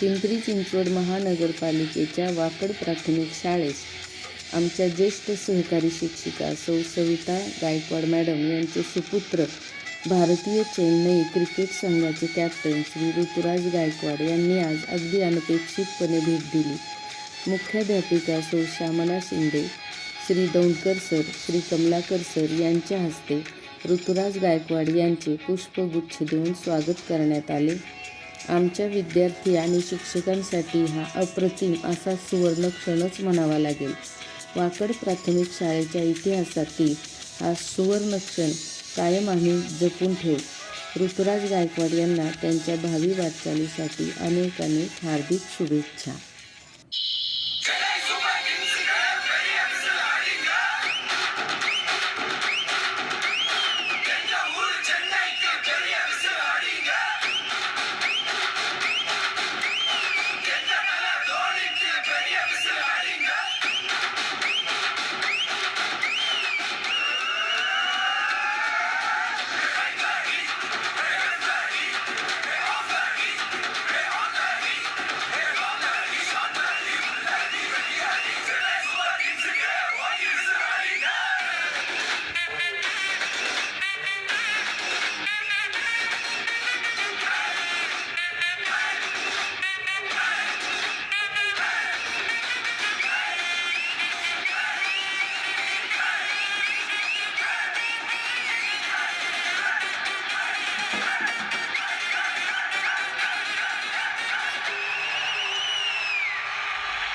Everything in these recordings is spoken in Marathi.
पिंपरी चिंचवड महानगरपालिकेच्या वाकड प्राथमिक शाळेस आमच्या ज्येष्ठ सहकारी शिक्षिका सौ सविता गायकवाड मॅडम यांचे सुपुत्र भारतीय चेन्नई क्रिकेट संघाचे कॅप्टन श्री ऋतुराज गायकवाड यांनी आज अगदी अनपेक्षितपणे भेट दिली. मुख्याध्यापिका सौ श्यामला शिंदे श्री दौंडकर सर श्री कमलाकर सर यांच्या हस्ते ऋतुराज गायकवाड यांचे पुष्पगुच्छ देऊन स्वागत करण्यात आले. आमच्या विद्यार्थी आणि शिक्षकांसाठी हा अप्रतिम असा सुवर्ण क्षणच म्हणावा लागेल. वाकड प्राथमिक शाळेच्या इतिहासातील हा सुवर्ण क्षण कायम आम्ही जपून ठेवू. ऋतुराज गायकवाड यांना त्यांच्या भावी वाटचालीसाठी अनेक अनेक हार्दिक शुभेच्छा.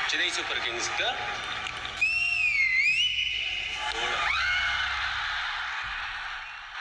ചെന്നൈ സൂപ്പർ കിങ്സ്ക്ക്